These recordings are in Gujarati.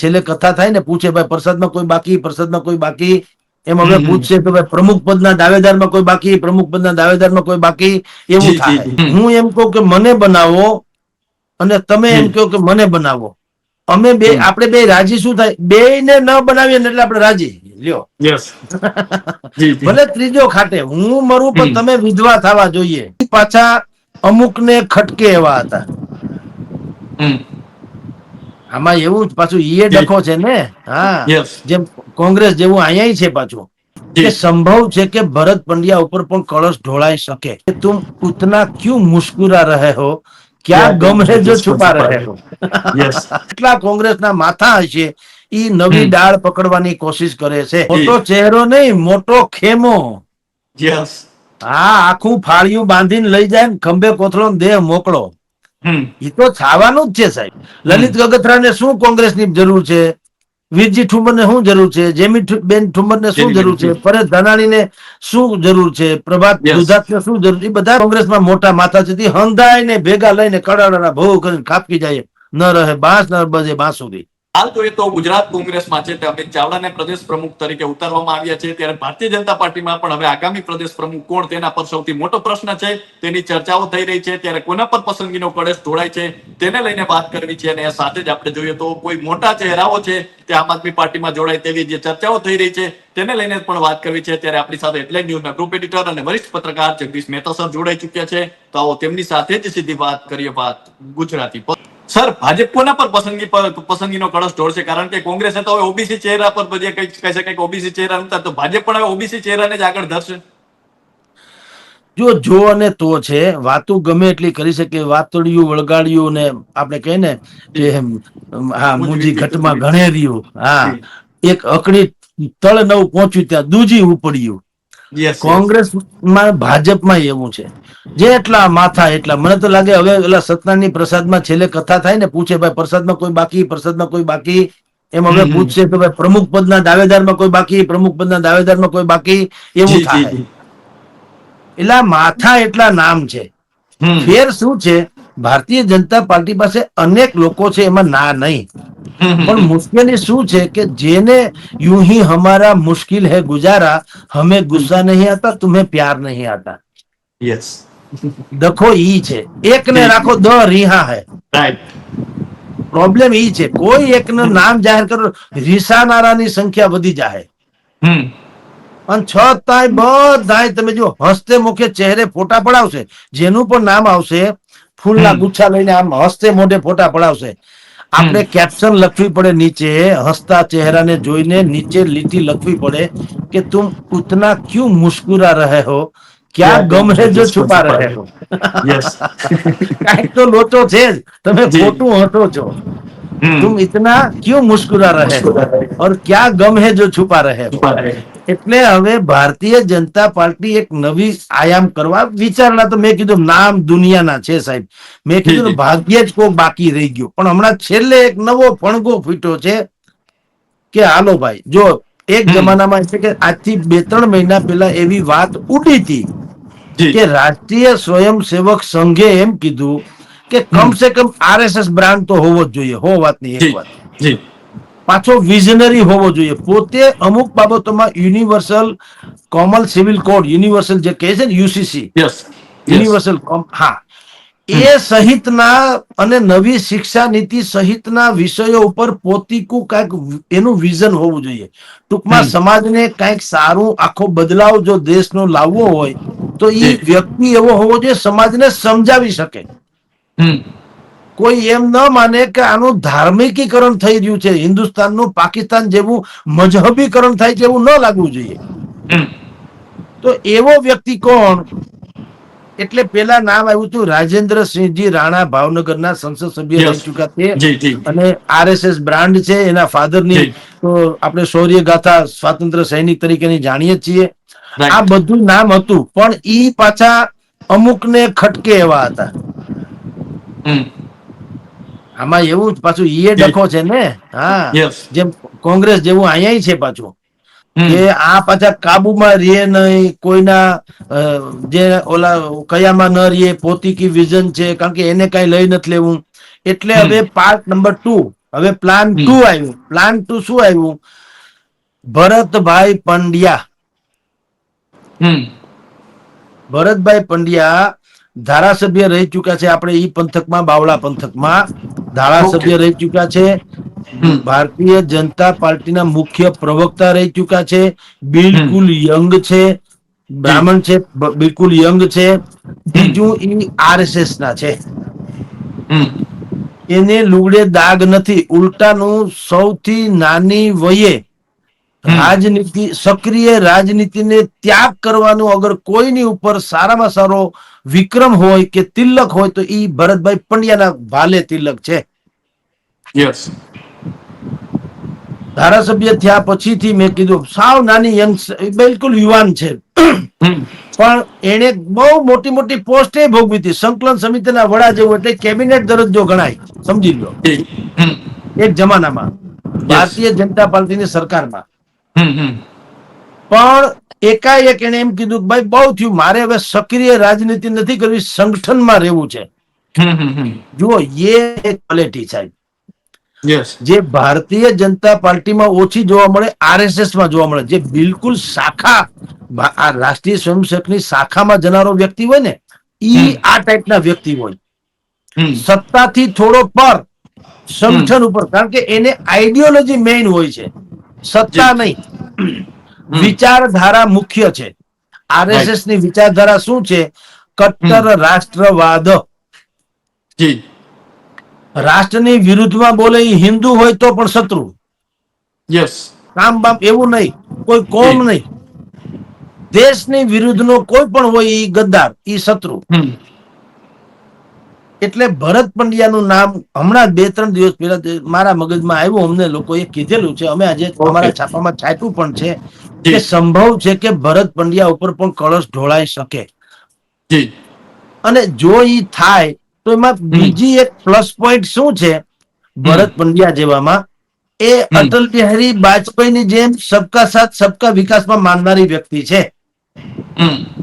છેલ્લે કથા થાય ને પૂછે ભાઈ પ્રસાદમાં કોઈ બાકી પ્રસાદમાં કોઈ બાકી? એમ હવે પૂછશે કે ભાઈ પ્રમુખ પદના દાવેદારમાં કોઈ બાકી પ્રમુખ પદના દાવેદારમાં કોઈ બાકી? એવું થાય. હું એમ કહું કે મને બનાવો અને તમે એમ. કહો કે મને બનાવો. અમે બે આપણે બે રાજી શું થાય? બે ને ન બનાવીએ ને એટલે આપણે રાજી. લ્યો. ભલે ત્રીજો ખાટે. હું મરું પણ તમે વિધવા થવા જોઈએ. પાછા અમુક ને ખટકે એવા હતા. આમાં એવું જ પાછું ઈએ ડખો છે ને? હા. જેમ કોંગ્રેસ જેવું અહીંયા છે પાછું. કે સંભવ છે કે ભરત પંડ્યા ઉપર પણ કળશ ઢોળાઈ શકે. કે તું ઉતના ક્યુ મુસ્કુરા રહે હો? ક્યાં ગમે જો છુપા રહે હો? કેટલા કોંગ્રેસના માથા હશે. ઈ નવી ડાળ પકડવાની કોશિશ કરે છે. મોટો ચહેરો નહીં મોટો ખેમો. યસ હા આખું ફાળિયું બાંધીને લઈ જાય ને ખંભે કોથળો દેહ મોકળો. એ તો થવાનું જ છે સાહેબ. લલિત ગગથરાને શું કોંગ્રેસની જરૂર છે? વીરજી ઠુંબરને શું જરૂર છે? જેમી બેન ઠુંબરને શું જરૂર છે. પરેશ ધાનાણીને શું જરૂર છે? પ્રભાત. ગુજરાતને શું જરૂર એ બધા કોંગ્રેસમાં મોટા માથા છે. તે હંધાય ને ભેગા લઈને કડાડાના ભોગ કરીને ખાપકી જાય. ન રહે બાંસ ન બજે બાંસુરી હાલ જોઈએ તો ગુજરાત કોંગ્રેસમાં છે અમિત ચાવડાને પ્રદેશ પ્રમુખ તરીકે ઉતારવામાં આવ્યા છે. ત્યારે ભારતીય જનતા પાર્ટીમાં પણ હવે આગામી પ્રદેશ પ્રમુખ કોણ તેના પર સૌથી મોટો પ્રશ્ન છે. તેની ચર્ચાઓ થઈ રહી છે. ત્યારે કોના પર પસંદગીનો કળશ ઢોળાય છે તેને લઈને વાત કરવી છે અને સાથે જ આપણે જોઈએ તો કોઈ મોટા ચહેરાઓ છે તે આમ આદમી પાર્ટીમાં જોડાય તેવી જે ચર્ચાઓ થઈ રહી છે તેને લઈને પણ વાત કરવી છે. ત્યારે આપણી સાથે એટલે ન્યૂઝના ગ્રુપ એડિટર અને વરિષ્ઠ પત્રકાર જગદીશ મહેતા સર જોડાઈ ચુક્યા છે. તો આવો તેમની સાથે જ સીધી વાત કરીએ વાત ગુજરાતી પર. સર ભાજપ કોના પર પસંદગી પસંદગીનો કળશ ઢોળશે? કારણ કે કોંગ્રેસે તો હવે ઓબીસી ચહેરા પર બધે કઈ કહે છે કંઈક ઓબીસી ચહેરા નતા તો ભાજપ પણ હવે ઓબીસી ચહેરાને જ આગળ ધરશે? જો જો અને તો છે. વાતો ગમે એટલી કરી શકે વાતડિયું વળગાડિયું ને આપણે કહીએ ને કે હા મુજી ઘટમાં ગણેર્યું હા એક અકડી તળ નવ પહોંચ્યું ત્યાં દૂજી ઉપડ્યું. કોંગ્રેસમાં ભાજપમાં એવું છે. જેટલા માથા એટલા. મને તો લાગે હવે ઓલા સત્યનારાયણ પ્રસાદમાં છેલ્લે કથા થાય ને પૂછે ભાઈ પ્રસાદમાં કોઈ બાકી પ્રસાદમાં કોઈ બાકી? એમ હવે. પૂછશે કે ભાઈ પ્રમુખ પદના દાવેદારમાં કોઈ બાકી પ્રમુખ પદના દાવેદારમાં કોઈ બાકી? એવું થાય. એટલા માથા એટલા નામ છે. ફેર શું છે? ભારતીય જનતા પાર્ટી પાસે અનેક લોકો છે એમાં ના નહીં. પણ મુશ્કેલી શું છે કે જેને યું હી હમારા મુશ્કિલ હે ગુજારા હમે ગુસ્સા નહીં આતા તુમે પ્યાર નહીં આતા. યસ દખો ઈ છે. એક ને રાખો દ રીહા હે. પ્રોબ્લેમ ઈ છે. કોઈ એક નું નામ જાહેર કરો રીસાનારાની સંખ્યા વધી જાય અને છ તાય બધાય તમે જો હસ્તે મુખે ચહેરે ફોટા પડાવશે જેનું પણ નામ આવશે ફૂલના. ગુચ્છા લઈને આમ હસ્તે મોઢે ફોટા પડાવશે. આપણે કેપ્શન લખવી પડે નીચે હસતા ચહેરાને જોઈને નીચે લીટી લખવી પડે કે તું ઉતના ક્યુ મુસ્કુરા રહે હો? ક્યાં ગમ હે જો છુપા રહે હો? યસ કાંઈક તો લોચો છે જ. તમે. ખોટું હટો છો. तुम इतना क्यों मुस्कुरा रहे हो और क्या गम है जो छुपा रहे हो એટલે હવે ભારતીય જનતા પાર્ટી એક નવી આયામ કરવા વિચારણા તો મેં કીધું નામ દુનિયાના છે સાહેબ મેં કીધું ને જી, જી. ભાગ્યે જ કોઈ બાકી રહી ગયું પણ હમણાં છેલ્લે એક નવો ફણગો ફૂટ્યો છે કે હાલો ભાઈ જો એક હમ. જમાનામાં છે કે આજથી બે ત્રણ મહિના પહેલા એવી વાત ઉડી હતી જી કે રાષ્ટ્રીય સ્વયંસેવક સંઘે એમ કીધું કે કમ સે કમ આરએસએસ બ્રાન્ડ તો હોવો જ જોઈએ. હો વાતની એક વાત. પાછો વિઝનરી હોવો જોઈએ. પોતે અમુક બાબતોમાં universal common civil code universal જે કહે છે ને યુસીસી. યસ યુનિવર્સલ હા. એ સહિતના અને નવી શિક્ષા નીતિ સહિતના વિષયો ઉપર પોતીકું કાંઈક એનું વિઝન હોવું જોઈએ. ટૂંકમાં સમાજને કાંઈક સારું આખો બદલાવ જો દેશનો લાવવો હોય તો એ વ્યક્તિ એવો હોવો જોઈએ સમાજને સમજાવી શકે. કોઈ એમ ન માને કે આનું ધાર્મિકીકરણ થઈ રહ્યું છે હિન્દુસ્તાનનું પાકિસ્તાન જેવું મજહબીકરણ થાય છે એવું ન લાગવું જોઈએ. તો એવો વ્યક્તિ કોણ? એટલે પેલા નામ આવ્યું હતું રાજેન્દ્રસિંહજી રાણા ભાવનગરના સંસદ સભ્ય રહી ચૂક્યા છે. અને આરએસએસ બ્રાન્ડ છે એના ફાધરની ની તો આપણે શૌર્ય ગાથા સ્વાતંત્ર્ય સૈનિક તરીકેની જાણીએ છીએ. આ બધું નામ હતું પણ ઈ પાછા અમુકને ખટકે એવા હતા. આમાં એવું જ પાછું ઈએ ડખો છે ને? હા. જેમ કોંગ્રેસ જેવું અહીંયા છે પાછું. કે આ પાછા કાબુમાં રહે નહીં કોઈના જે ઓલા કયામાં ન રહે પોતીકી વિઝન છે કારણ કે એને કઈ લઈ નથી લેવું. એટલે હવે પાર્ટ નંબર ટુ હવે પ્લાન. ટુ આવ્યું. પ્લાન ટુ શું આવ્યું? ભરતભાઈ પંડ્યા. હમ. ભરતભાઈ પંડ્યા ધારાસભ્ય રહી ચુક્યા છે આપણે ઈ પંથકમાં બાવળા પંથકમાં. ધારાસભ્ય રહી ચુક્યા છે. ભારતીય જનતા પાર્ટીના મુખ્ય પ્રવક્તા રહી ચુક્યા છે. બિલકુલ યંગ છે. બ્રાહ્મણ છે. બિલકુલ યંગ છે. બીજું ઈ આરએસએસ ના છે એને લુગડે દાગ નથી. ઉલટાનું સૌથી નાની વયે રાજનીતિ સક્રિય રાજનીતિને ત્યાગ કરવાનું અગર કોઈની ઉપર સારામાં સારો વિક્રમ હોય કે તિલક હોય તો એ ભરતભાઈ પંડ્યાના ભાલે તિલક છે. યસ ધારાસભ્ય થયા પછીથી મેં કીધું સાવ નાની યંગ બિલકુલ યુવાન છે. પણ એને બહુ મોટી મોટી પોસ્ટે ભોગવી હતી સંકલન સમિતિના વડા જેવું એટલે કેબિનેટ દરજ્જો ગણાય. સમજી લો. એક જમાનામાં ભારતીય જનતા પાર્ટીની સરકારમાં. પણ એકાએક એને એમ કીધું કે ભાઈ બહુ થયું. મારે હવે સક્રિય રાજનીતિ નથી કરવી સંગઠનમાં રહેવું છે. જુઓ એ ક્વોલિટી સાહેબ. જે ભારતીય જનતા પાર્ટીમાં ઓછી જોવા મળે આરએસએસમાં જોવા મળે. જે બિલકુલ શાખા આ રાષ્ટ્રીય સ્વયંસેવકની શાખામાં જનારો વ્યક્તિ હોય ને ઈ આ ટાઈપના વ્યક્તિ હોય. સત્તાથી થોડો પર સંગઠન ઉપર. કારણ કે એને આઈડિયોલોજી મેઇન હોય છે. સત્તા નહીં. વિચારધારા મુખ્ય છે. આરએસએસની વિચારધારા શું છે? કટ્ટર રાષ્ટ્રવાદ. રાષ્ટ્રની વિરુદ્ધમાં બોલે એ હિન્દુ હોય તો પણ શત્રુ. યસ કામ બામ એવું નહીં. કોઈ કોમ. નહીં. દેશની વિરુદ્ધનો કોઈ પણ હોય એ ગદ્દાર ઈ શત્રુ. એટલે ભરત પંડ્યાનું નામ હમણાં બે ત્રણ દિવસ પહેલા મારા મગજમાં આવ્યું. અમને લોકોએ કીધેલું છે અમે આજે અમારા છાપામાં છાપ્યું પણ છે કે સંભવ છે કે ભરત પંડ્યા ઉપર પણ કળશ ઢોળાઈ શકે. અને જો ઈ થાય તો એમાં બીજી એક પ્લસ પોઈન્ટ શું છે? ભરત પંડ્યા જેવામાં એ અટલ બિહારી વાજપેયીની જેમ સબકા સાથ સબકા વિકાસમાં માનનારી વ્યક્તિ છે.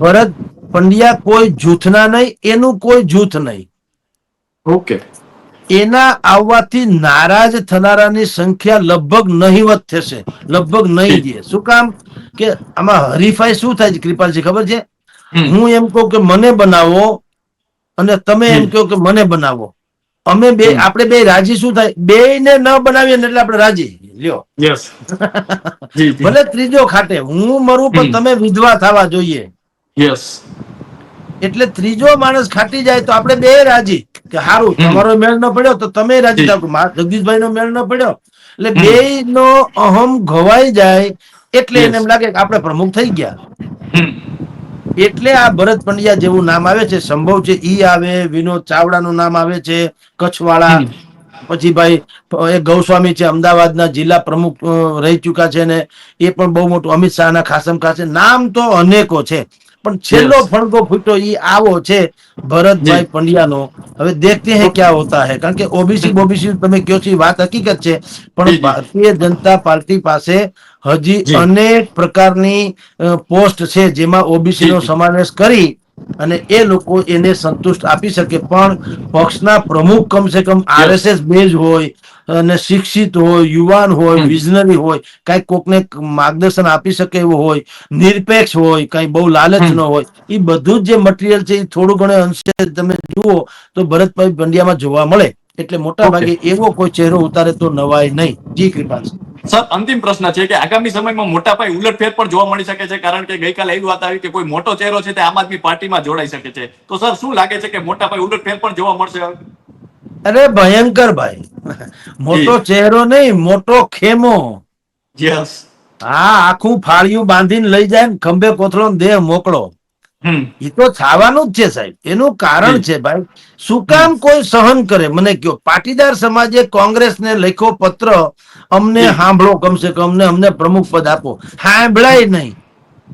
ભરત પંડ્યા કોઈ જૂથના નહીં એનું કોઈ જૂથ નહીં. ઓકે એના આવવાથી નારાજ થનારાની સંખ્યા લગભગ નહીવત થશે. લગભગ નહીં દે શું કામ? કે આમાં હરીફાઈ શું થાય છે? કૃપાલજી ખબર છે? હું એમ કહું કે મને બનાવો અને તમે એમ કહો કે મને બનાવો. અમે બે. આપણે બે રાજી શું થાય? બે ને ન બનાવીએ એટલે આપણે રાજી. લ્યો. જી જી. ભલે ત્રીજો ખાટે. હું મરું પણ તમે વિધવા થવા જોઈએ. યસ એટલે ત્રીજો માણસ ખાટી જાય તો આપણે બે રાજી. કે સારું તમારો મેળ ન પડ્યો તો તમે રાજી થાવ. જગદીશભાઈ નો મેળ ન પડ્યો. એટલે બે નો અહમ ઘવાઈ જાય એટલે એને એમ લાગે કે આપણે પ્રમુખ થઈ ગયા. એટલે આ ભરત પંડ્યા જેવું નામ આવે છે સંભવ છે ઈ આવે વિનોદ ચાવડાનું નામ આવે છે કચ્છવાળા. પછી ભાઈ એ ગૌસ્વામી છે અમદાવાદના જિલ્લા પ્રમુખ રહી ચુક્યા છે ને એ પણ બહુ મોટું અમિત શાહના ખાસમ ખાસ. નામ તો અનેકો છે. પણ છેલ્લો. ફણકો ફૂટ્યો ઈ આવો છે ભરતભાઈ. પંડ્યાનો હવે દેખતે હૈ ક્યાં હોતા હૈ કારણ કે ઓબીસી બોબીસી તમે કયો છો વાત હકીકત છે પણ ભારતીય જનતા પાર્ટી પાસે હજી અનેક પ્રકારની પોસ્ટ છે જેમાં ઓબીસી નો. સમાવેશ કરી અને એ લોકો એને સંતુષ્ટ આપી શકે. પણ પક્ષના પ્રમુખ કમસે કમ આરએસએસ બેઝ હોય અને શિક્ષિત હોય યુવાન હોય વિઝનરી હોય કઈ કોકને માર્ગદર્શન આપી શકે એવું હોય નિરપેક્ષ હોય કઈ બહુ લાલચ. ન હોય એ બધું જ જે મટીરિયલ છે એ થોડું ઘણું અંશે તમે જુઓ તો ભરતભાઈ પંડ્યામાં જોવા મળે. એટલે મોટા ભાગે એવો કોઈ ચહેરો ઉતારે તો નવાય નહીં. જી કૃપાલ. સર અંતિમ પ્રશ્ન છે કે આગામી સમયમાં મોટા પાયે ઉલટફેર પણ જોવા મળી શકે છે કારણ કે ગઈકાલે એવી વાત આવી કે કોઈ મોટો ચહેરો છે તે આમ આદમી પાર્ટીમાં જોડાઈ શકે છે. તો સર શું લાગે છે કે મોટા પાયે ઉલટફેર પણ જોવા મળશે? અરે ભયંકર ભાઈ. મોટો ચહેરો નહીં મોટો ખેમો. યસ. હા આખું ફાળિયું બાંધીને લઈ જાય ને ખંભે કોથળો દેહ મોકળો. એ તો થવાનું જ છે સાહેબ. એનું કારણ છે ભાઈ શું કામ કોઈ સહન કરે? મને કયો પાટીદાર સમાજે કોંગ્રેસને લખ્યો પત્ર અમને. સાંભળો કમસે કમ અમને અમને પ્રમુખ પદ આપો. સાંભળાય નહીં.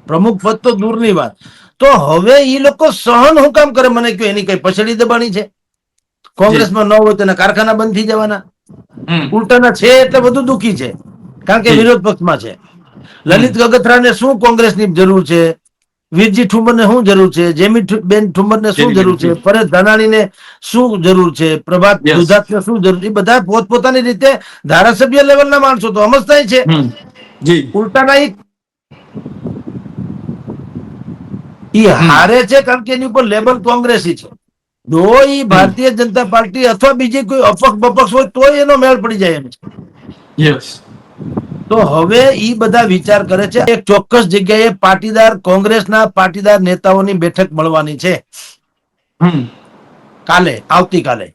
પ્રમુખ પદ તો દૂરની વાત. તો હવે એ લોકો સહન હું કામ કરે? મને કયો એની કઈ પછડી દબાણી છે? કોંગ્રેસમાં ન હોય તો કારખાના બંધ થઈ જવાના. ઉલટાના છે એટલે બધું દુખી છે. કારણ કે વિરોધ પક્ષમાં છે. લલિત કગથરાને શું કોંગ્રેસની જરૂર છે? વીરજી ઠુમર ને શું જરૂર છે? જેમી બેન ઠુમર ને શું જરૂર છે? પરેશ ધાનાણી ને શું જરૂર છે? પ્રભાત Yes. ને શું જરૂર છે? બધા પોતપોતાની રીતે ધારાસભ્ય લેવલના માણસો તો સમજતા છે. જી. ઉલટાના ઈ હારે છે કારણ કે એની ઉપર લેબલ કોંગ્રેસી છે. જો ઈ ભારતીય જનતા પાર્ટી અથવા બીજી કોઈ અપક્ષ બપક્ષ હોય તોય એનો મેળ પડી જાય એમ છે. યસ તો હવે એ બધા વિચાર કરે છે એક ચોક્કસ જગ્યાએ પાટીદાર કોંગ્રેસના પાટીદાર નેતાઓની બેઠક મળવાની છે. કાલે આવતીકાલે.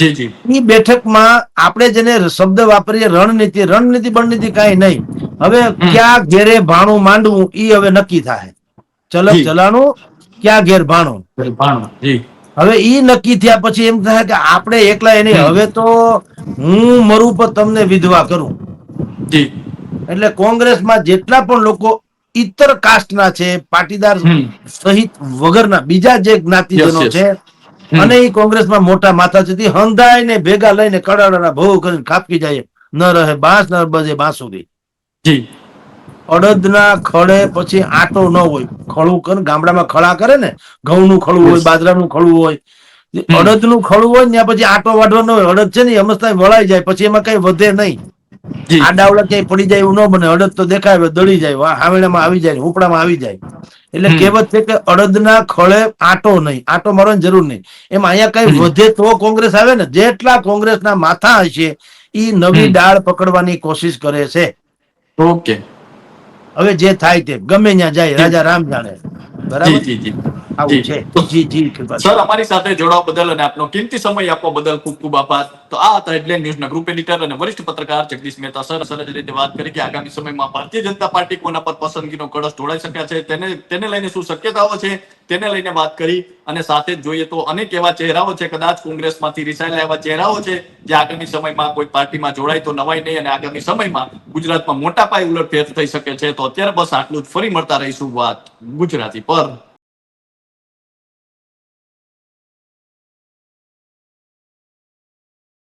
જી બેઠકમાં આપણે જેને શબ્દ વાપરીએ રણનીતિ રણનીતિ બણનીતિ કઈ નહીં. હવે ક્યાં ઘેરે ભાણું માંડવું ઈ હવે નક્કી થાય. ચલક. ચલાણું ક્યાં ઘેર ભાણું? ભાણું હવે એ નક્કી થયા પછી એમ થાય કે આપણે એકલા એની હવે તો હું મરું પર તમને વિધવા કરું. એટલે કોંગ્રેસમાં જેટલા પણ લોકો ઇતર કાસ્ટના છે પાટીદાર સહિત વગરના બીજા જે જ્ઞાતિજનો. છે અને એ કોંગ્રેસમાં મોટા માથા છે હંધાઈને ભેગા લઈને કડાડાના ભોગ કરીને ખાપકી જાય. ન રહે બાંસ ન બજે બાંસુરી અડદના ખડે પછી આટો ન હોય. ખળું કરે ગામડામાં ખળા કરે ને ઘઉંનું ખળું હોય બાજરાનું ખળું હોય. અડદનું ખળું હોય ને પછી આટો વાઢવો ન હોય. અડદ છે ને અમસ્તા વળાઈ જાય પછી એમાં કઈ વધે નહીં. આ ડાવડા ક્યાંય પડી જાય એવું ન બને. અડદ તો દેખાય દળી જાય વા આવી જાય ઉપડામાં આવી જાય. એટલે કહેવત છે કે અડદના ખળે આટો નહીં. આટો મારવાની જરૂર નહીં. એમ અહીંયા કઈ વધે તો કોંગ્રેસ આવે ને જેટલા કોંગ્રેસના માથા હશે ઈ નવી ડાળ પકડવાની કોશિશ કરે છે. ઓકે. હવે જે થાય તે ગમે ત્યાં જાય રાજા રામ જાણે. બરાબર? આવું છે. જી જી સર અમારી સાથે જોડાવા બદલ અને આપનો કિંમતી સમય આપવા બદલ ખૂબ ખૂબ આભાર. તો આ હતા હેડલાઇન ન્યૂઝના ગ્રુપ એડિટર અને વરિષ્ઠ પત્રકાર જગદીશ મહેતા સર. સરસ રીતે વાત કરી કે આગામી સમયમાં ભારતીય જનતા પાર્ટી કોના પર પસંદગીનો કળશ ઢોળાઈ શક્યા છે? તેને તેને લઈને શું શક્યતાઓ છે? તેને લઈને વાત કરી અને સાથે જ જોઈએ તો અનેક એવા ચહેરાઓ છે કદાચ કોંગ્રેસમાંથી રિસાયેલા એવા ચહેરાઓ છે જે આગામી સમયમાં કોઈ પાર્ટીમાં જોડાય તો નવાય નહીં અને આગામી સમયમાં ગુજરાતમાં મોટા પાયે ઉલટફેર થઈ શકે છે. તો અત્યારે બસ આટલું જ. ફરી મળતા રહીશું વાત ગુજરાતી પર.